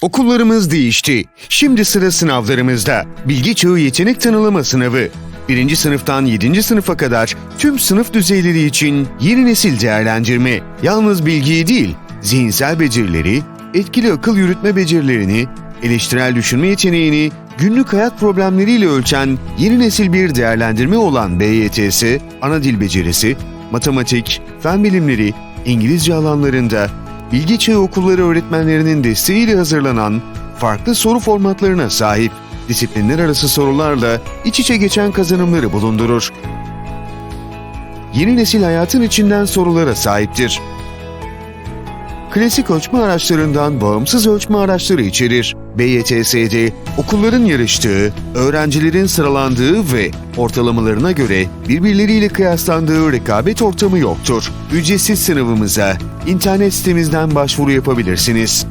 Okullarımız değişti. Şimdi sıra sınavlarımızda. Bilgi Çağı Yetenek Tanılama Sınavı. Birinci sınıftan 7. sınıfa kadar tüm sınıf düzeyleri için yeni nesil değerlendirme. Yalnız bilgiyi değil, zihinsel becerileri, etkili akıl yürütme becerilerini, eleştirel düşünme yeteneğini, günlük hayat problemleriyle ölçen yeni nesil bir değerlendirme olan BYTS, ana dil becerisi, matematik, fen bilimleri, İngilizce alanlarında bilgi çağı okulları öğretmenlerinin desteğiyle hazırlanan farklı soru formatlarına sahip disiplinler arası sorularla iç içe geçen kazanımları bulundurur. Yeni nesil hayatın içinden sorulara sahiptir. Klasik ölçme araçlarından bağımsız ölçme araçları içerir. BYTS'de okulların yarıştığı, öğrencilerin sıralandığı ve ortalamalarına göre birbirleriyle kıyaslandığı rekabet ortamı yoktur. Ücretsiz sınavımıza internet sitemizden başvuru yapabilirsiniz.